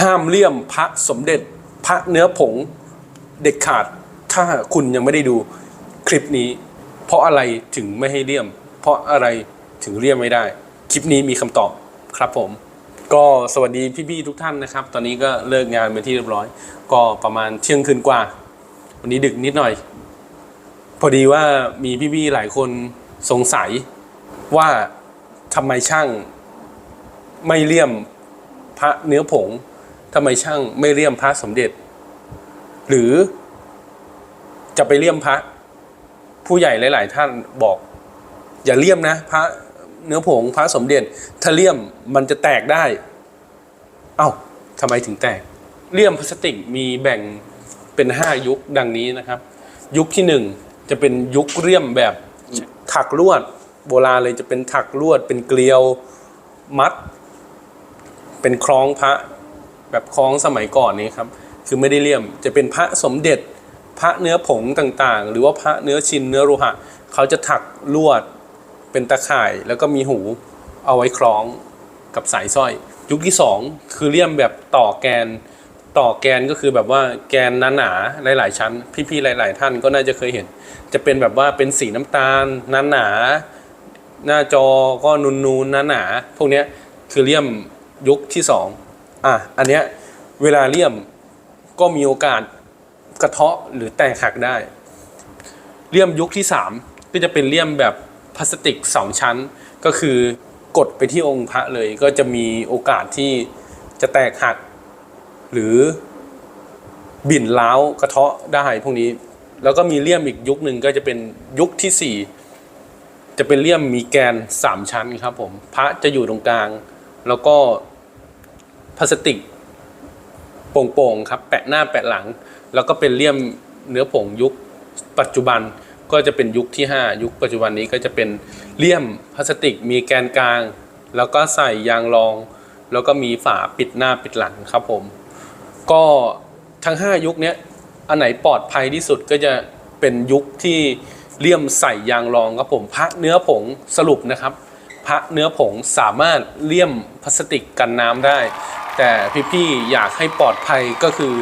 ห้ามเลี่ยมพระสมเด็จพระเนื้อผงเด็ดขาด ถ้าคุณยังไม่ได้ดูคลิปนี้ เพราะอะไรถึงไม่ให้เลี่ยม เพราะอะไรถึงเลี่ยมไม่ได้ คลิปนี้มีคำตอบครับผม ก็สวัสดีพี่ๆทุกท่านนะครับ ตอนนี้ก็เลิกงานเป็นที่เรียบร้อย ก็ประมาณเที่ยงคืนกว่า วันนี้ดึกนิดหน่อย พอดีว่ามีพี่ๆหลายคนสงสัยว่าทำไมช่างไม่เลี่ยมพระเนื้อผง ทำไมช่างไม่เลี่ยมพระสมเด็จ หรือจะไปเลี่ยมพระ ผู้ใหญ่หลาย ๆ ท่านบอก อย่าเลี่ยมนะ พระเนื้อผงพระสมเด็จ ถ้าเลี่ยมมันจะแตกได้ เอ้าทำไมถึงแตก เลี่ยมพลาสติกมีแบ่งเป็นห้ายุคดังนี้นะครับ ยุคที่หนึ่งจะเป็นยุคเลี่ยมแบบถักลวด โบราณเลยจะเป็นถักลวด เป็นเกลียวมัด เป็นคล้องพระ แบบคล้องสมัยก่อนนี้ครับคือไม่ได้เลี่ยมจะเป็นพระสมเด็จพระเนื้อผงต่างๆ หรือว่าพระเนื้อชินเนื้อโลหะเขาจะถักลวดเป็นตะข่ายแล้วก็มีหูเอาไว้คล้องกับสายสร้อย ยุคที่สองคือเลี่ยมแบบต่อแกนต่อแกนก็คือแบบว่าแกนหนาๆหลายๆ ชั้น พี่ๆหลาย ๆ ท่านก็น่าจะเคยเห็น จะเป็นแบบว่าเป็นสีน้ำตาลหนาๆหน้าจอก็นูนๆหนาๆพวกนี้คือเลี่ยมยุคที่ส อะอันเนี้ยเวลาเลี่ยมก็มีโอกาสกระเทาะหรือแตกหักได้ เลี่ยมยุคที่ 3 ก็จะเป็นเลี่ยมแบบพลาสติก 2 ชั้น ก็คือกดไปที่องค์พระเลยก็จะมีโอกาสที่จะแตกหัก หรือบิ่นล้าวกระเทาะได้พวกนี้ แล้วก็มีเลี่ยมอีกยุคหนึ่งก็จะเป็นยุคที่ 4 จะเป็นเลี่ยมมีแกน 3 ชั้นครับผมพระจะอยู่ตรงกลาง แล้วก็ พลาสติกโป่งๆครับแปะหน้าแปะหลัง แล้วก็เป็นเลี่ยมเนื้อผงยุคปัจจุบันก็จะเป็นยุคที่ 5 ยุคปัจจุบันนี้ก็จะเป็นเลี่ยมพลาสติกมีแกนกลาง แล้วก็ใส่ยางรอง แล้วก็มีฝาปิดหน้าปิดหลังครับผม ก็ทั้ง 5 ยุคนี้อันไหนปลอดภัยที่สุดก็จะเป็นยุคที่เลี่ยมใส่ยางรองครับผมพระเนื้อผงสรุปนะครับ พระเนื้อผงสามารถเลี่ยมพลาสติกกันน้ำได้ แต่พี่ๆอยากให้ปลอดภัยก็คือ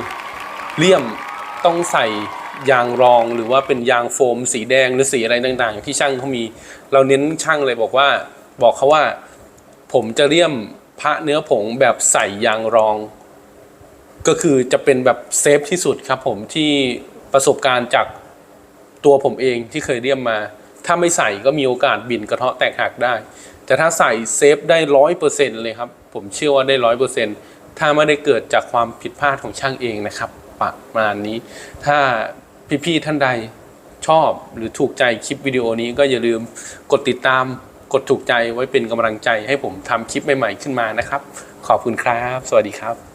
เลี่ยมต้องใส่ยางรองหรือว่าเป็นยางโฟม สีแดงหรือสีอะไรต่างๆที่ช่างเขามี เราเน้นช่างเลยบอกว่า บอกเขาว่า ผมจะเลี่ยมพระเนื้อผงแบบใส่ยางรอง ก็คือจะเป็นแบบเซฟที่สุดครับผมที่ประสบการณ์จากตัวผมเองที่เคยเลี่ยมมา ถ้าไม่ใส่ก็มีโอกาสบินกระเทาะแตกหักได้ แต่ถ้าใส่เซฟได้ร้อยเปอร์เซ็นต์เลยครับ ผมเชื่อว่าได้ร้อยเปอร์เซ็นต์ถ้าไม่ได้เกิดจากความผิดพลาดของช่างเองนะครับประมาณนี้ ถ้าพี่ๆท่านใดชอบหรือถูกใจคลิปวิดีโอนี้ก็อย่าลืมกดติดตามกดถูกใจไว้เป็นกำลังใจให้ผมทำคลิปใหม่ๆขึ้นมานะครับ ขอบคุณครับ สวัสดีครับ